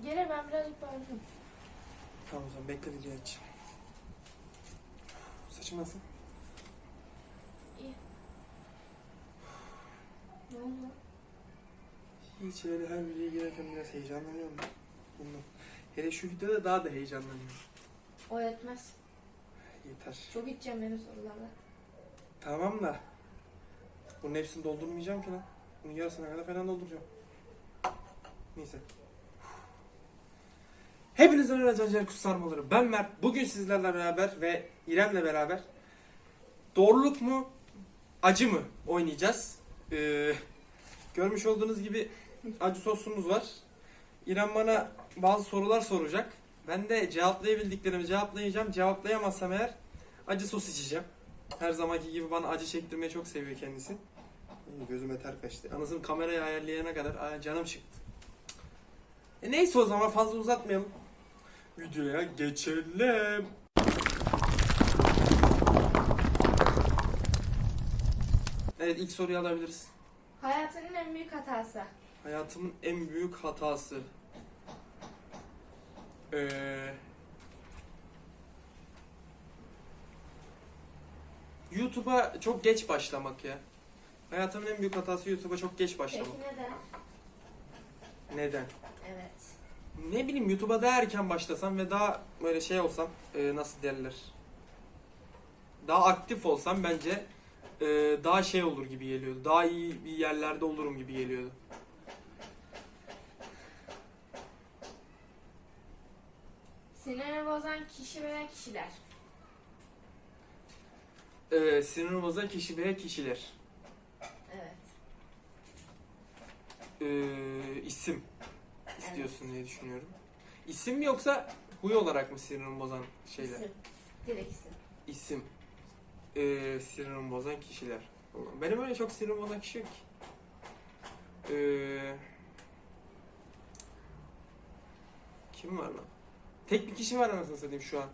Gene ben birazcık bağırdım. Tamam o zaman bekle videoyu aç. Saçım nasıl? İyi. Ne oldu? Hiç öyle her videoya girerken biraz heyecanlanıyorum. Bundan. Hele şu videoda daha da heyecanlanıyorum. O yetmez. Yeter. Çok gideceğim benim sorularla. Tamam da. Bunun hepsini doldurmayacağım ki lan. Bunun yarısına kadar falan dolduracağım. Neyse. Hepinize merhaba Kutsarmaları. Ben Mert. Bugün sizlerle beraber ve İrem'le beraber doğruluk mu acı mı oynayacağız. Ee, görmüş olduğunuz gibi acı sosumuz var. İrem bana bazı sorular soracak. Ben de cevaplayabildiklerimi cevaplayacağım. Cevaplayamazsam eğer acı sos içeceğim. Her zamanki gibi bana acı çektirmeyi çok seviyor kendisi. Gözüme ter kaçtı. Anasını kamerayı ayarlayana kadar aa, canım çıktı. E neyse o zaman fazla uzatmayalım. Videoya geçelim. Evet ilk soruyu alabiliriz. Hayatının en büyük hatası. Hayatımın en büyük hatası. Ee, YouTube'a çok geç başlamak ya. Hayatımın en büyük hatası YouTube'a çok geç başlamak. Peki neden? Neden? Evet. Ne bileyim YouTube'a daha erken başlasam ve daha böyle şey olsam e, nasıl derler? Daha aktif olsam bence e, daha şey olur gibi geliyordu. Daha iyi bir yerlerde olurum gibi geliyordu. Sinirini bozan kişi veya kişiler. E, sinir bozan kişi veya kişiler. Evet. e, isim istiyorsun diye düşünüyorum. İsim mi yoksa huy olarak mı sinirimi bozan şeyler? İsim. Direkt isim. İsim. E, sinirimi bozan kişiler. Benim öyle çok sinirimi bozan kişi yok ki. E, kim var lan? Tek bir kişi var anasını satayım şu an.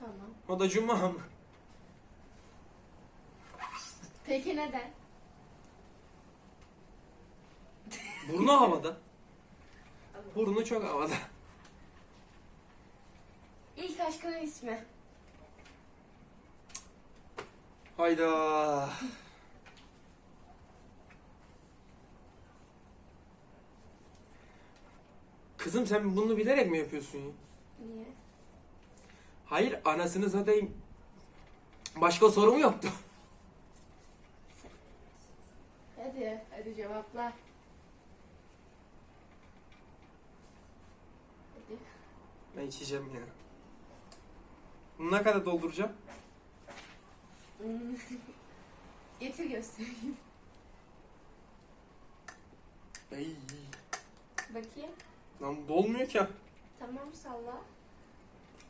Tamam. O da Cuma mı? Peki neden? Burnu havada. Burnu çok havada. İlk aşkının ismi. Hayda. Kızım sen bunu bilerek mi yapıyorsun ya? Niye? Hayır anasını satayım. Başka sorum yoktu. Hadi, hadi cevapla. Hadi. Ben içeceğim ya. Bunu ne kadar dolduracağım? Getir göstereyim. Ay. Bakayım. Lan dolmuyor ki. Tamam salla.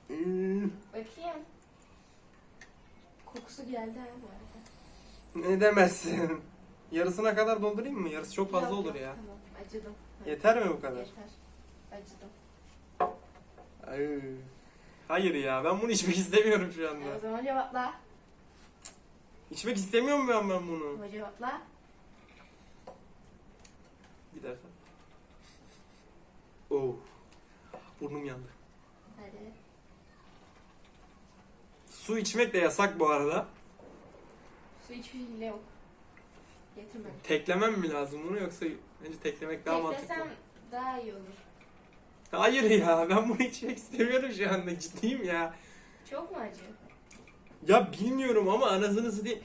Hmm, Bakayım. Kokusu geldi ha bu arada. Ne demezsin. Yarısına kadar doldurayım mı? Yarısı çok fazla Yok, olur yok, ya. Tamam acıdım. Yeter mi bu kadar? Yeter. Acıdım. Ay. Hayır ya ben bunu içmek istemiyorum şu E, o anda. zaman cevapla. İçmek istemiyorum ben ben bunu. Ama cevapla. Bir defa. Oh. Burnum yandı. Hadi. Su içmek de yasak bu arada. Su hiçbir hile yok. Getirme. Teklemem mi lazım bunu yoksa bence teklemek daha mantıklı. Teklesem daha iyi olur. Hayır ya ben bunu içmek istemiyorum şu anda ciddiyim ya. Çok mu acı? Ya bilmiyorum ama anasını satayım.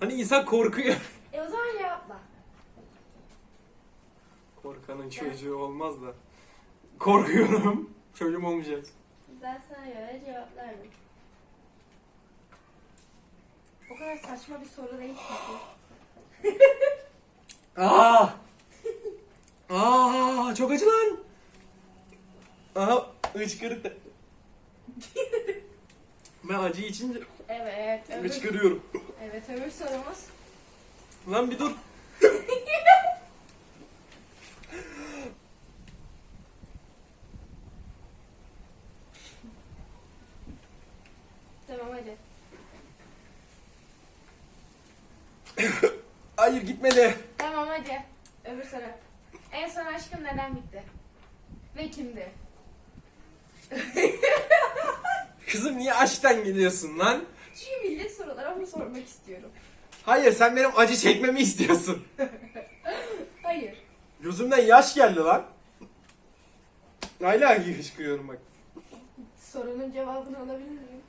Hani insan korkuyor. E o zaman cevapla. Korkanın çocuğu olmaz da. Korkuyorum. Çocuğum olmayacak. Ben sana göre cevaplardım. O kadar saçma bir soru değil çünkü. Aa! Aa, çok acı lan. Aha, hıçkırık da. ben acı içince Evet. Öbür, hıçkırıyorum. evet öbür sorumuz. Lan bir dur. Tamam hadi. Hayır gitmedi. Tamam hadi. Öbür soru. En son aşkın neden bitti? Ve kimdi? Kızım niye aşktan gidiyorsun lan? Çünkü millet sorular ama sormak istiyorum. Hayır sen benim acı çekmemi istiyorsun. Hayır. Gözümden yaş geldi lan. Hala hışkırıyorum bak. Sorunun cevabını alabilir miyim?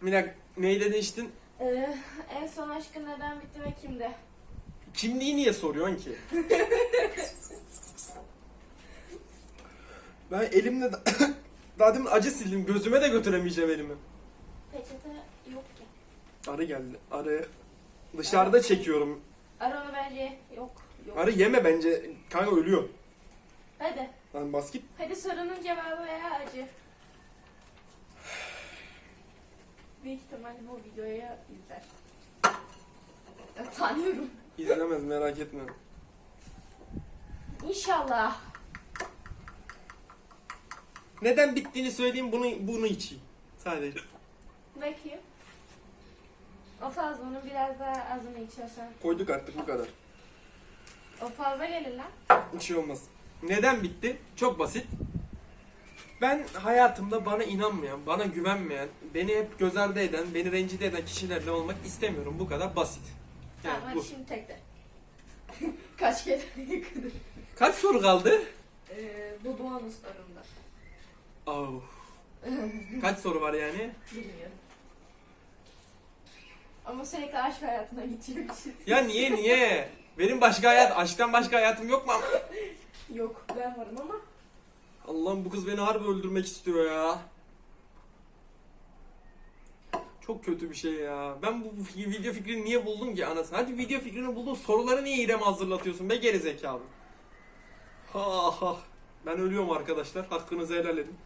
Minak neyi değiştin? Ee, en son aşkın neden bitti ve kimdi? Kimliği niye soruyorsun ki? ben elimle da- daha demin acı sildim. Gözüme de götüremeyeceğim elimi. Peçete yok ki. Arı geldi. Arı dışarıda çekiyorum. Ara onu bence yok. Yok. Arı yeme bence. Kanka ölüyor. Hadi. Lan bas git. Hadi sorunun cevabı veya acı. Büyük ihtimalle bu videoyu izler. Ya, tanıyorum. İzlemez merak etme. İnşallah. Neden bittiğini söyleyeyim bunu bunu içeyim. Sadece. Bakayım. O fazla onun biraz daha azını içersen. Koyduk artık bu kadar. O fazla gelir lan. Bir şey olmaz. Neden bitti? Çok basit. Ben hayatımda bana inanmayan, bana güvenmeyen, beni hep göz ardı eden, beni rencide eden kişilerle olmak istemiyorum. Bu kadar basit. Tamam bu. hadi şimdi tekte. Kaç kere yıkadın? Kaç soru kaldı? Ee, bu bonus sorumda. Oh. Kaç soru var yani? Bilmiyorum. Ama sürekli aşk hayatına için. Ya niye niye? Benim başka hayat, aşktan başka hayatım yok mu? Yok ben varım ama. Allah'ım bu kız beni harbi öldürmek istiyor ya. Çok kötü bir şey ya. Ben bu fi- video fikrini niye buldum ki anasını? Hadi video fikrini buldun soruları niye İrem hazırlatıyorsun be geri zekalı. Ha ha. Ben ölüyorum arkadaşlar. Hakkınızı helal edin.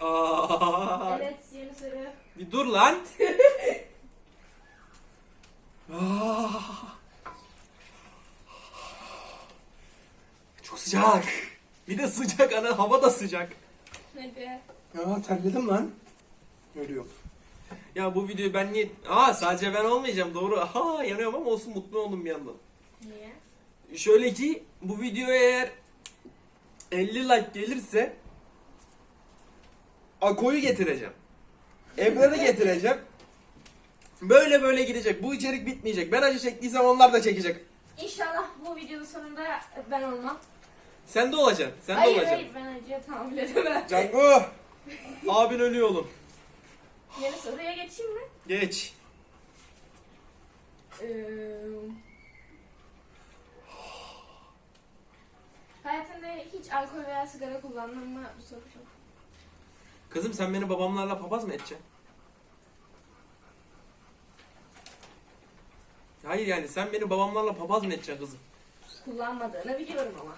Aa, Evet yeni soru. Bir dur lan. Aa. Çok sıcak. Bir de sıcak ana hava da sıcak. Hadi. Ya terledim lan. Ölüyorum. Ya bu videoyu ben niye... Aa sadece ben olmayacağım doğru. Aha yanıyorum ama olsun mutlu oldum bir yandan. Niye? Şöyle ki bu videoya eğer 50 like gelirse Ako'yu getireceğim. Ebrar'ı getireceğim. Böyle böyle gidecek. Bu içerik bitmeyecek. Ben acı çektiysem onlar da çekecek. İnşallah bu videonun sonunda ben olmam. Sen de olacaksın. Sen de hayır olacaksın. hayır ben acıya tahammül edemem. Cango. Abin ölüyor oğlum. Yeni soruya geçeyim mi? Geç. Ee, hayatında hiç alkol veya sigara kullandın mı? Bu soru çok. Kızım sen beni babamlarla papaz mı edeceksin? Hayır yani sen beni babamlarla papaz mı edeceksin kızım? Kullanmadığını biliyorum ama.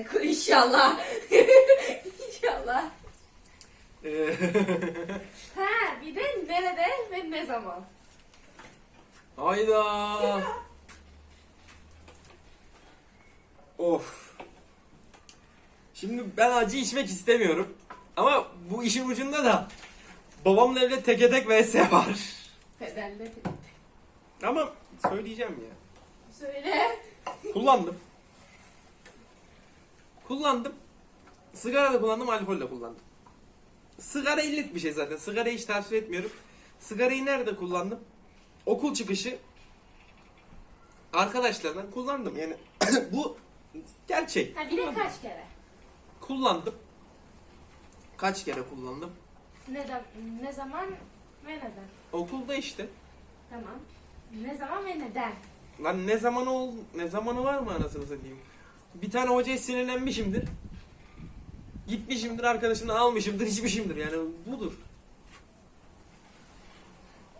Alkol inşallah. inşallah. Ee, Ha bir de nerede ve ne zaman? Hayda. Of. Şimdi ben acı içmek istemiyorum. Ama bu işin ucunda da babamla evde teke tek vs var. Pedelle Ama söyleyeceğim ya. Söyle. Kullandım. Kullandım. Sigara da kullandım, alkol de kullandım. Sigara illet bir şey zaten. Sigarayı hiç tavsiye etmiyorum. Sigarayı nerede kullandım? Okul çıkışı arkadaşlarla kullandım. Yani bu gerçek. Ha bir de kaç kere? Kullandım. Kaç kere kullandım? Ne, da, ne zaman ve neden? Okulda işte. Tamam. Ne zaman ve neden? Lan ne zamanı ol ne zamanı var mı anasını satayım? Bir tane hocaya sinirlenmişimdir. Gitmişimdir arkadaşımdan almışımdır içmişimdir yani budur.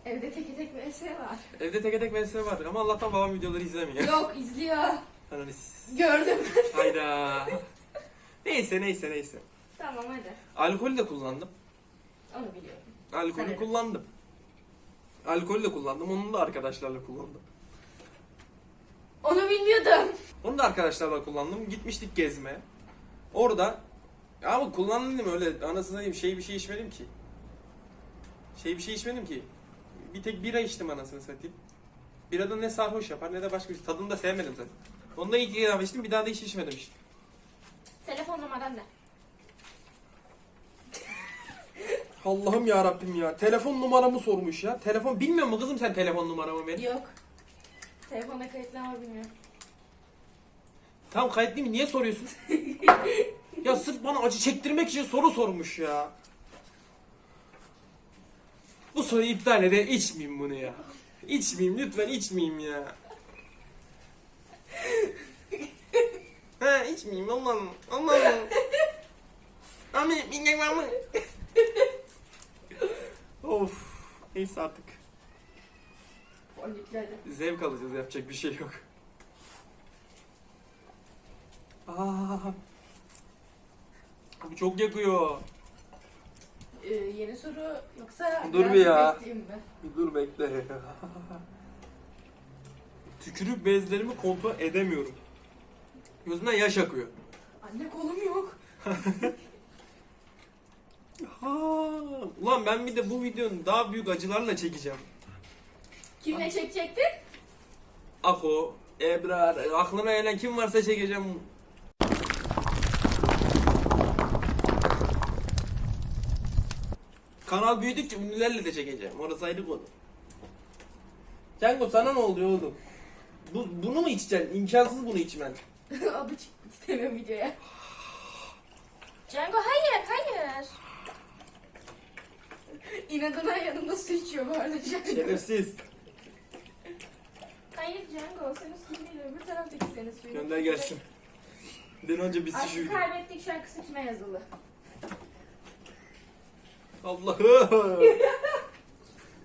Evde tek tek vs var. Evde teke tek mesele vardır ama Allah'tan babam videoları izlemiyor. Yok izliyor. Ananı s- Gördüm. Hayda. neyse neyse neyse. tamam hadi. Alkol de kullandım. Onu biliyorum. Alkolü Severim. kullandım. Alkolü de kullandım. Onu da arkadaşlarla kullandım. Onu bilmiyordum. Onu da arkadaşlarla kullandım. Gitmiştik gezmeye. Orada ama kullandım öyle anasını satayım şey bir şey içmedim ki. Şey bir şey içmedim ki. Bir tek bira içtim anasını satayım. Biradan ne sarhoş yapar ne de başka bir şey. Tadını da sevmedim zaten. Ondan ilk kere içtim bir daha da hiç içmedim işte. Telefon numaran ne? Allah'ım ya Rabbim ya. Telefon numaramı sormuş ya. Telefon bilmiyor mu kızım sen telefon numaramı benim? Yok. Telefonda kayıtlı ama bilmiyorum. Tam kayıtlıyım niye soruyorsun? ya sırf bana acı çektirmek için soru sormuş ya. Bu soruyu iptal ede içmeyeyim bunu ya. İçmeyeyim lütfen içmeyeyim ya. Ha içmeyeyim Allah'ım Allah'ım. Amin bilmem ama. of. Neyse artık. Zevk alacağız yapacak bir şey yok. Aa, bu çok yakıyor. Ee, yeni soru yoksa Dur biraz bir ya. bekleyeyim mi? Dur bekle. Tükürük bezlerimi kontrol edemiyorum. Gözümden yaş akıyor. Anne kolum yok. Ha, ulan ben bir de bu videonun daha büyük acılarla çekeceğim. Kimle çekecektin? Ako, Ebrar, aklına gelen kim varsa çekeceğim. Kanal büyüdükçe ünlülerle de çekeceğim. Orası ayrı konu. Cengo sana ne oluyor oğlum? Bu, bunu mu içeceksin? İmkansız bunu içmen. Adı çıkmak istemiyorum videoya. Cengo hayır hayır. İnadına yanımda su içiyor bu arada Cengo. Şerefsiz. Hayır Cengo senin suyun değil öbür taraftaki senin suyun. Gönder gelsin. Den önce şu Aşkı video. kaybettik şarkısı kime yazılı? Allah'ım.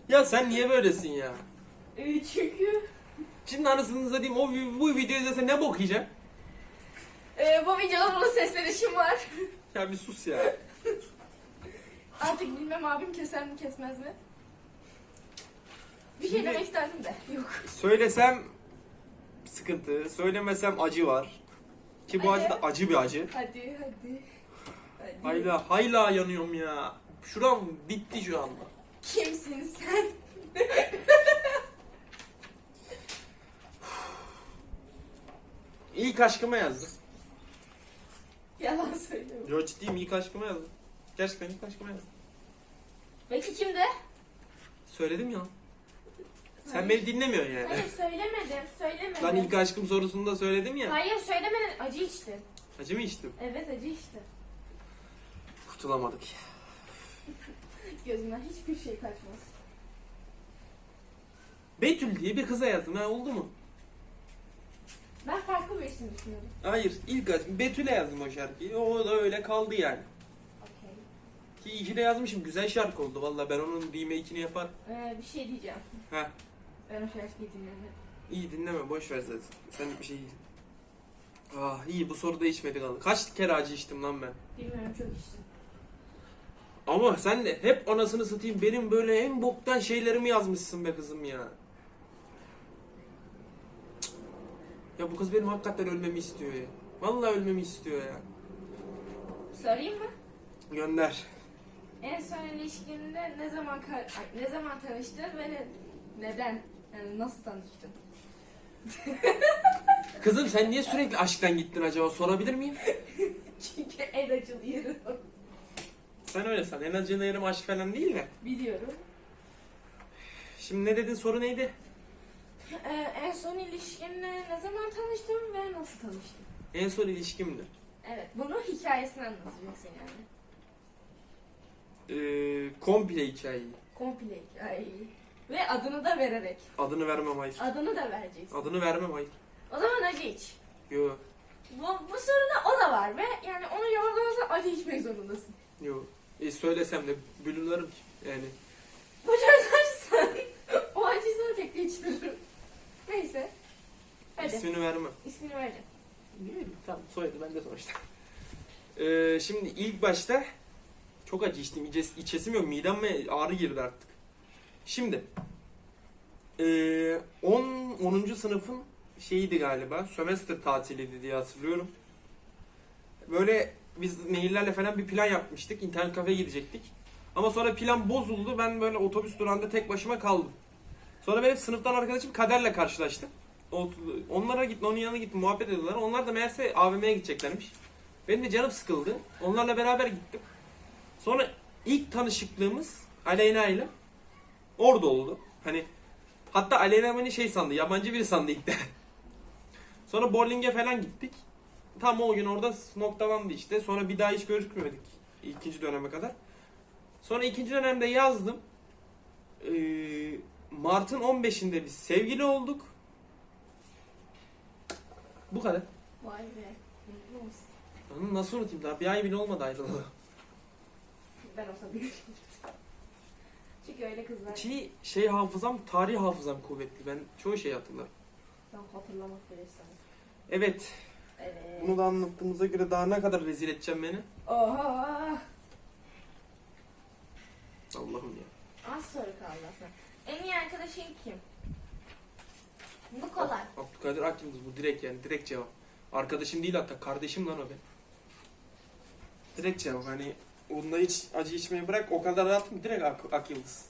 ya sen niye böylesin ya? Ee, çünkü Şimdi anasını satayım o vi- bu videoyu izlese ne bok yiyecek? E, bu videoda bunun seslenişim var. Ya bir sus ya. Artık bilmem abim keser mi kesmez mi? Bir şey Şimdi- demek isterdim de yok. Söylesem sıkıntı, söylemesem acı var. Ki bu acı da acı bir acı. Hadi hadi. Hadi. Hayla hayla yanıyorum ya. Şuram bitti şu anda. Kimsin sen? İlk aşkıma yazdım. Yalan söylüyorum. Yo ciddiyim ilk aşkıma yazdım. Gerçekten ilk aşkıma yazdım. Peki kimde? Söyledim ya. Sen Hayır. beni dinlemiyorsun yani. Hayır söylemedim. Söylemedim. Lan ilk aşkım sorusunda söyledim ya. Hayır söylemedin. Acı içtin. Acı mı içtim? Evet acı içtin. Kurtulamadık ya. Gözümden hiçbir şey kaçmaz. Betül diye bir kıza yazdım ha oldu mu? Ben farklı bir isim düşünüyordum. Hayır ilk aşkım Betül'e yazdım o şarkıyı. O da öyle kaldı yani. Okey. Ki iyi ki de yazmışım. Güzel şarkı oldu valla. Ben onun remake'ini yapar. Ee, bir şey diyeceğim. Heh. Ben o şarkıyı dinlemedim. İyi dinleme boş ver zaten. Sen bir şey. Ah iyi bu soruda içmedik alın. Kaç kere acı içtim lan ben. Bilmiyorum çok içtim. Ama sen de hep anasını satayım benim böyle en boktan şeylerimi yazmışsın be kızım ya. Ya bu kız benim hakikaten ölmemi istiyor ya. Vallahi ölmemi istiyor ya. Sorayım mı? Gönder. En son ilişkinde ne zaman kar- ay, ne zaman tanıştın ve ne- neden? Yani nasıl tanıştın? Kızım sen niye sürekli aşktan gittin acaba sorabilir miyim? Çünkü en acılı yeri o. Sen öyle san. En acı yerim aşk falan değil mi? Biliyorum. Şimdi ne dedin soru neydi? Ee, en son ilişkinle ne zaman tanıştın ve nasıl tanıştın? En son ilişkimdi. Evet, bunu hikayesini anlatacaksın yani. Ee, komple hikayeyi. Komple hikayeyi. Ve adını da vererek. Adını vermem hayır. Adını da vereceksin. Adını vermem hayır. O zaman acı iç. Yo Bu, bu soruda o da var ve yani onu cevaplamazsan acı içmek zorundasın. yo. E, söylesem de bülürlerim ki. Yani Bu çözersen o acıyı sana tekrar içiririm. Neyse. Hadi. ismini vermem. İsmini vereceğim. Ne bileyim tamam soyadı bende sonuçta. Ee, şimdi ilk başta çok acı içtim. İçes, içesim yok. Mideme ağrı girdi artık. Şimdi ee, 10 10. sınıfın şeyiydi galiba. Sömestr tatiliydi diye hatırlıyorum. Böyle biz maillerle falan bir plan yapmıştık. İnternet kafeye gidecektik. Ama sonra plan bozuldu. Ben böyle otobüs durağında tek başıma kaldım. Sonra benim sınıftan arkadaşım Kader'le karşılaştım. Onlara gittim, onun yanına gittim, muhabbet ediyorlar. Onlar da meğerse AVM'ye gideceklermiş. Benim de canım sıkıldı. Onlarla beraber gittim. Sonra ilk tanışıklığımız Aleyna ile orada oldu. Hani hatta Aleyna beni şey sandı, yabancı biri sandı ilk de. Sonra bowling'e falan gittik. Tam o gün orada noktalandı işte. Sonra bir daha hiç görüşmedik ikinci döneme kadar. Sonra ikinci dönemde yazdım. Ee, Mart'ın 15'inde biz sevgili olduk. Bu kadar. Vay be. Onu nasıl unutayım daha bir ay bile olmadı ayrılalı. Ben olsa bir Çünkü öyle kızlar. Ki şey hafızam, tarih hafızam kuvvetli. Ben çoğu şey hatırlarım. Ben hatırlamak istemem. Evet. Evet. Bunu da anlattığımıza göre daha ne kadar rezil edeceğim beni? Oha. Allah'ım ya. Az soru kaldı aslında. En iyi arkadaşın kim? Bu kolay. Abdülkadir Akyıldız bu direkt yani direkt cevap. Arkadaşım değil hatta kardeşim lan o benim. Direkt cevap hani onunla hiç acı içmeyi bırak o kadar rahat mı direkt Ak, Akyıldız.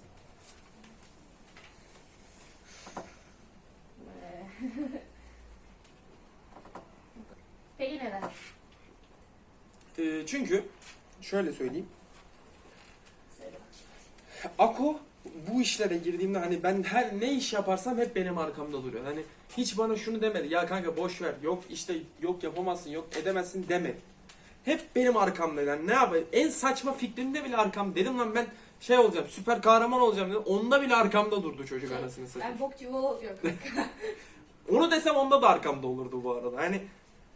Ee, Peki neden? Ee, çünkü şöyle söyleyeyim. Söyle. Ako bu işlere girdiğimde hani ben her ne iş yaparsam hep benim arkamda duruyor. Hani hiç bana şunu demedi. Ya kanka boş ver. Yok işte yok yapamazsın, yok edemezsin demedi. Hep benim arkamda. Yani ne yapayım? En saçma fikrimde bile arkam. Dedim lan ben şey olacağım, süper kahraman olacağım dedim. Onda bile arkamda durdu çocuk Şey, anasını satayım. Ben bokçu yok yok. Onu desem onda da arkamda olurdu bu arada. Hani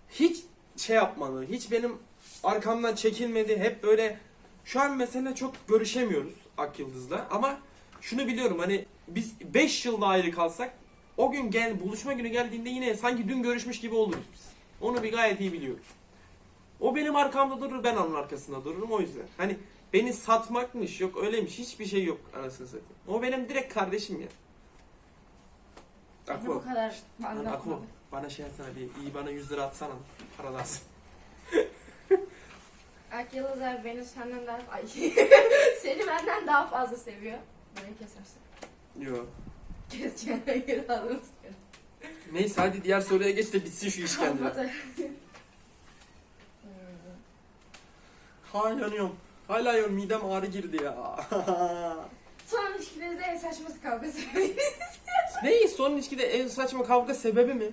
hiç şey yapmadı. Hiç benim arkamdan çekilmedi. Hep böyle şu an mesela çok görüşemiyoruz Ak Yıldız'la ama şunu biliyorum hani biz 5 yılda ayrı kalsak o gün gel buluşma günü geldiğinde yine sanki dün görüşmüş gibi oluruz biz. Onu bir gayet iyi biliyorum. O benim arkamda durur, ben onun arkasında dururum o yüzden. Hani beni satmakmış, yok öyleymiş, hiçbir şey yok anasını satayım. O benim direkt kardeşim ya. Ako. bu kadar Lan Ako anlatmadı. bana şey atsana bir iyi bana 100 lira atsana para lazım. Ak Yıldız abi beni senden daha... Ay. Seni benden daha fazla seviyor. Burayı kesersin. Yo. Keseceğine göre alırım. Neyse hadi diğer soruya geç de bitsin şu. Hmm. Ha yanıyorum. Hala yanıyorum midem ağrı girdi ya. Son ilişkinizde en saçma kavga sebebi. ne son ilişkide en saçma kavga sebebi mi?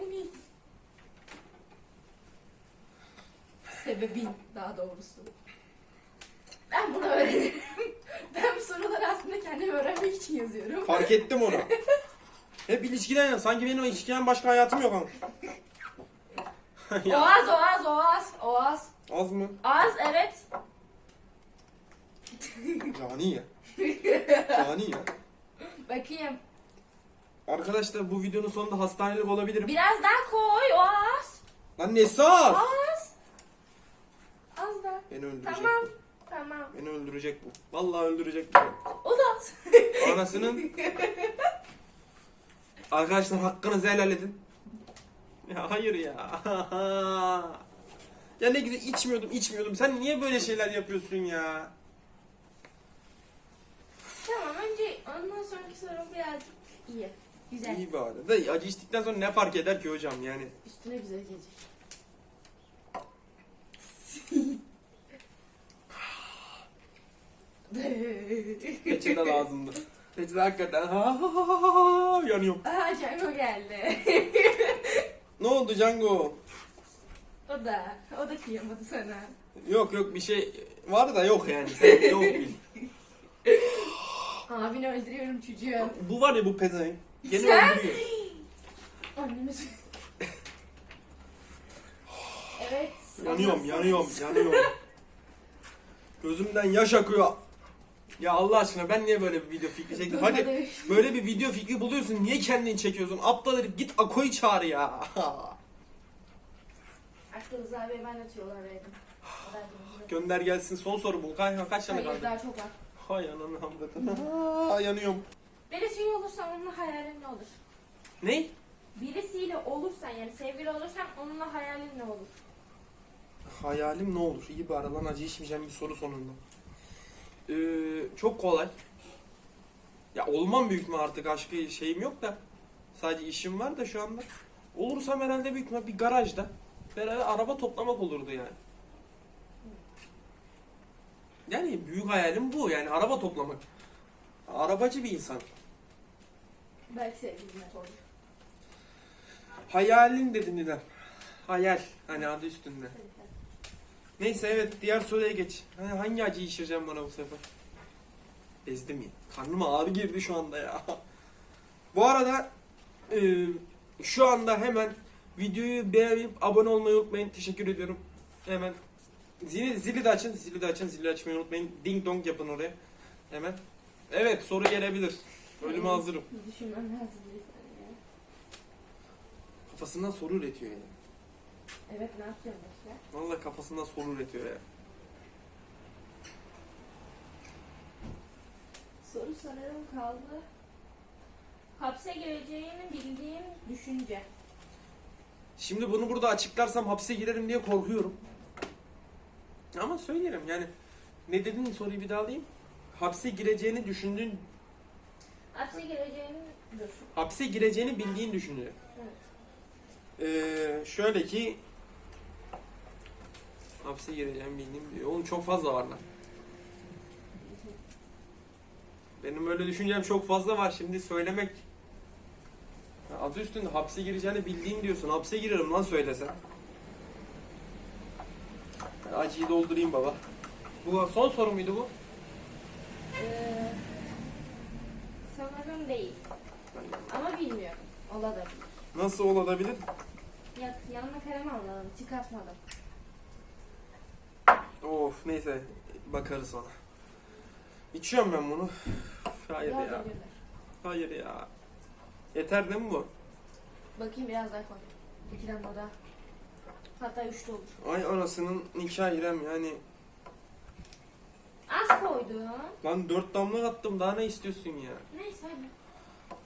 O ne? Sebebin daha doğrusu. Ben bunu öğrenirim. Ben bu soruları aslında kendim öğrenmek için yazıyorum. Fark ettim onu. Hep ilişkiden ya. Sanki benim ilişkiden başka hayatım yok ama. ya, Oğaz, Oğaz, Oğaz, Oğaz. az mı? Az, evet. Cani ya. Cani ya. Bakayım. Arkadaşlar bu videonun sonunda hastanelik olabilirim. Biraz daha koy, Oğaz. Lan nesi az? Az. Az da. Beni öldürecek Tamam. bu. Tamam. Beni öldürecek bu. Vallahi öldürecek bu. O da. Anasının Arkadaşlar hakkınızı helal edin. Ya hayır ya. ya ne güzel içmiyordum içmiyordum. Sen niye böyle şeyler yapıyorsun ya? tamam, önce ondan sonraki sorum birazcık iyi. Güzel. İyi bari. Da acı içtikten sonra ne fark eder ki hocam yani? Üstüne güzel gelecek. Peçete lazımdı. Peçete hakikaten ha, ha, ha, ha, ha, yanıyorum. Aha Django geldi. Ne oldu Django? o da, o da kıyamadı sana. Yok yok bir şey var da yok yani. Yok bil. Abini öldürüyorum çocuğum. Bu var ya bu pezevenk. Gene Sen- öldürüyor. Annemi s- Evet. Yanıyorum, yanıyorum, yanıyorum. Gözümden yaş akıyor. Ya Allah aşkına ben niye böyle bir video fikri çektim? Hadi böyle bir video fikri buluyorsun. Niye kendini çekiyorsun? Aptal herif git Ako'yu çağır ya. Aklınız abi ben da aklınızda. Gönder gelsin son soru bu. Kaç, kaç tane Hayır kaldı? daha çok var. Hay ananı hamdata. Aa, yanıyorum. Birisiyle olursan onunla hayalin ne olur? Ne? Birisiyle olursan yani sevgili olursan onunla hayalin ne olur? Hayalim ne olur? İyi bari lan acı içmeyeceğim bir soru sonunda. Ee, çok kolay. Ya olmam büyük mü artık aşkı şeyim yok da. Sadece işim var da şu anda. Olursam herhalde büyük mü bir garajda. Beraber araba toplamak olurdu yani. Yani büyük hayalim bu yani araba toplamak. Arabacı bir insan. Belki sevgiline olur. Hayalin dedin Nilem. Hayal. Hani adı üstünde. Neyse evet diğer soruya geç. Ha, hangi acıyı işireceğim bana bu sefer? Ezdim ya. Karnıma ağrı girdi şu anda ya. Bu arada e, şu anda hemen videoyu beğenip abone olmayı unutmayın. Teşekkür ediyorum. Hemen zili, zili de açın. Zili de açın. Zili açmayı unutmayın. Ding dong yapın oraya. Hemen. Evet soru gelebilir. Ölüme hazırım. Düşünmem lazım. Kafasından soru üretiyor yani. Evet ne yapacağım Vallahi kafasından soru üretiyor ya. Soru sanırım kaldı. Hapse gireceğini bildiğim düşünce. Şimdi bunu burada açıklarsam hapse girerim diye korkuyorum. Ama söylerim yani. Ne dedin soruyu bir daha alayım. Hapse gireceğini düşündüğün, Hapse gireceğini dur. hapse gireceğini bildiğin düşünüyor. Evet. Ee, şöyle ki hapse gireceğimi bildiğim diyor. Oğlum çok fazla var lan. Benim öyle düşüncem çok fazla var. Şimdi söylemek Ya adı üstünde hapse gireceğini bildiğin diyorsun. Hapse girerim lan söylesen. Acıyı doldurayım baba. Bu son soru muydu bu? Ee, sanırım değil. Ama bilmiyorum. Olabilir. Nasıl olabilir? Ya, yanına kalem almadım. Çıkartmadım. Of neyse bakarız ona. İçiyorum ben bunu. Hayır ya. Hayır ya. Yeter değil mi bu? Bakayım biraz daha koy. İki damla daha. Hatta üç de olur. Ay anasının nikah İrem yani. Az koydum. Lan dört damla attım daha ne istiyorsun ya? Neyse hadi.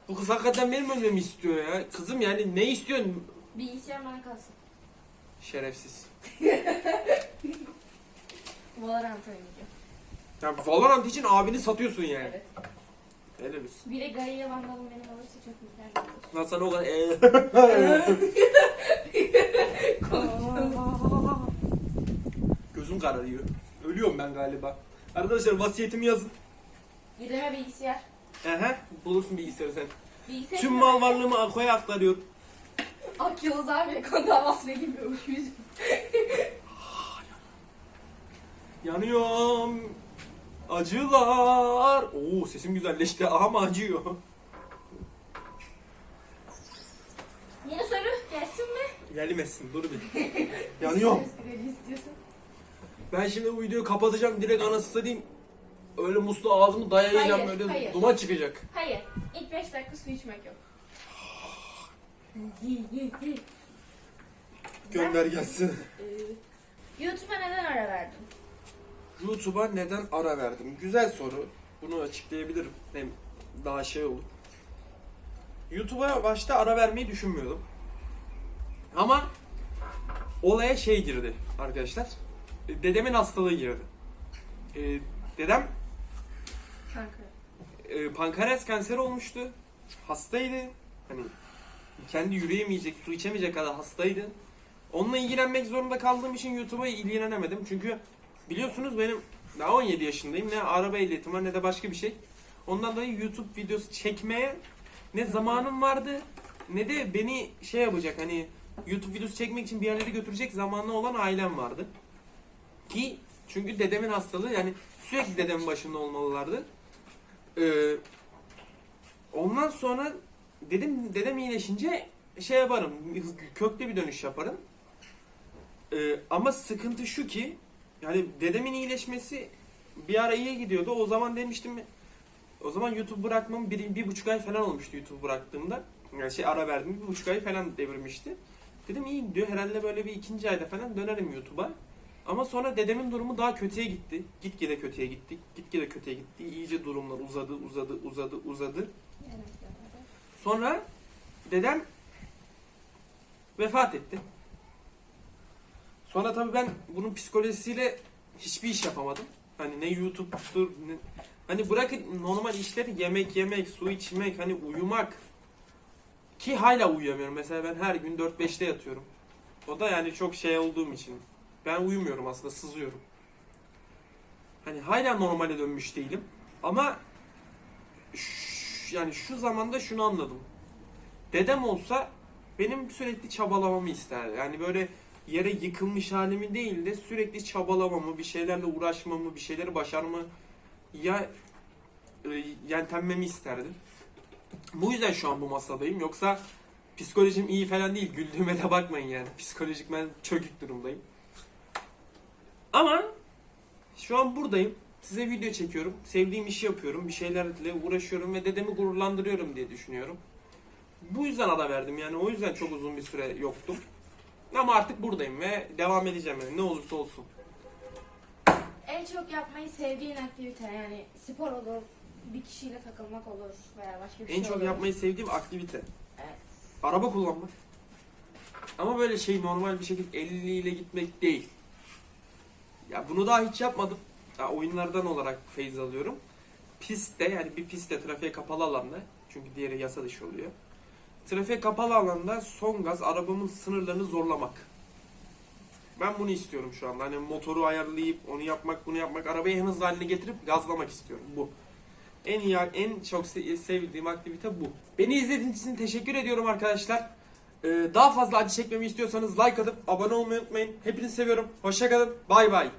Bu kız hakikaten benim ölmemi istiyor ya. Kızım yani ne istiyorsun? Bilgisayar bana kalsın. Şerefsiz. Valorant oynayacağım. Ya Valorant için abini satıyorsun yani. Evet. Helal olsun. Bir de Gaia Vandal'ın benim olursa çok mükemmel olur. Lan sana o kadar eee. Gözüm kararıyor. Ölüyorum ben galiba. Arkadaşlar vasiyetimi yazın. İrem'e bilgisayar. Ehe bulursun bilgisayarı sen. Bilgisayar Tüm mal varlığımı Ako'ya aktarıyorum. Ak Yıldız abi kontağı basmaya girmiyormuş yüz. Yanıyorum. Acılar. Oo sesim güzelleşti ama acıyor. Yeni soru gelsin mi? Gelmesin dur bir. Yanıyorum. Esprili istiyorsun. Ben şimdi bu videoyu kapatacağım direkt anası satayım. Öyle muslu ağzımı dayayacağım Hayır, böyle hayır. duman çıkacak. Hayır. İlk 5 dakika su içmek yok. Gönder gelsin. Ee, YouTube'a neden ara verdin? YouTube'a neden ara verdim? Güzel soru. Bunu açıklayabilirim. Hem daha şey olur. YouTube'a başta ara vermeyi düşünmüyordum. Ama olaya şey girdi arkadaşlar. Dedemin hastalığı girdi. Ee, dedem Kanka. e, pankreas kanseri olmuştu. Hastaydı. Hani kendi yürüyemeyecek, su içemeyecek kadar hastaydı. Onunla ilgilenmek zorunda kaldığım için YouTube'a ilgilenemedim. Çünkü biliyorsunuz benim daha 17 yaşındayım. Ne araba ehliyetim var ne de başka bir şey. Ondan dolayı YouTube videosu çekmeye ne zamanım vardı ne de beni şey yapacak hani YouTube videosu çekmek için bir yerlere götürecek zamanlı olan ailem vardı. Ki çünkü dedemin hastalığı yani sürekli dedemin başında olmalılardı. Ee, ondan sonra dedim dedem iyileşince şey yaparım köklü bir dönüş yaparım. Ee, ama sıkıntı şu ki yani dedemin iyileşmesi bir ara iyi gidiyordu. O zaman demiştim o zaman YouTube bırakmam bir, bir buçuk ay falan olmuştu YouTube bıraktığımda. Yani şey ara verdim bir buçuk ay falan devirmişti. Dedim iyi diyor herhalde böyle bir ikinci ayda falan dönerim YouTube'a. Ama sonra dedemin durumu daha kötüye gitti. Gitgide kötüye gitti. Gitgide kötüye gitti. İyice durumlar uzadı, uzadı, uzadı, uzadı. Sonra dedem vefat etti. Sonra tabii ben bunun psikolojisiyle hiçbir iş yapamadım. Hani ne YouTube'dur ne... Hani bırakın normal işleri yemek yemek, su içmek, hani uyumak. Ki hala uyuyamıyorum. Mesela ben her gün 4-5'te yatıyorum. O da yani çok şey olduğum için. Ben uyumuyorum aslında, sızıyorum. Hani hala normale dönmüş değilim. Ama yani şu zamanda şunu anladım. Dedem olsa benim sürekli çabalamamı isterdi. Yani böyle yere yıkılmış halimi değil de sürekli çabalamamı, bir şeylerle uğraşmamı, bir şeyleri başarma ya e, yeltenmemi isterdi. Bu yüzden şu an bu masadayım. Yoksa psikolojim iyi falan değil. Güldüğüme de bakmayın yani. Psikolojik ben çökük durumdayım. Ama şu an buradayım. Size video çekiyorum. Sevdiğim işi yapıyorum. Bir şeylerle uğraşıyorum ve dedemi gururlandırıyorum diye düşünüyorum. Bu yüzden ara verdim yani. O yüzden çok uzun bir süre yoktum. Ama artık buradayım ve devam edeceğim yani. Ne olursa olsun. En çok yapmayı sevdiğin aktivite yani spor olur, bir kişiyle takılmak olur veya başka bir şey En çok olur. yapmayı sevdiğim aktivite. Evet. Araba kullanmak. Ama böyle şey normal bir şekilde 50 ile gitmek değil. Ya bunu daha hiç yapmadım. Ya oyunlardan olarak feyz alıyorum. Pistte yani bir pistte trafiğe kapalı alanda çünkü diğeri yasa dışı oluyor. Trafiğe kapalı alanda son gaz arabamın sınırlarını zorlamak. Ben bunu istiyorum şu anda. Hani motoru ayarlayıp onu yapmak, bunu yapmak, arabayı en hızlı haline getirip gazlamak istiyorum. Bu. En iyi, en çok se- sevdiğim aktivite bu. Beni izlediğiniz için teşekkür ediyorum arkadaşlar. Ee, daha fazla acı çekmemi istiyorsanız like atıp abone olmayı unutmayın. Hepinizi seviyorum. Hoşçakalın. Bay bay.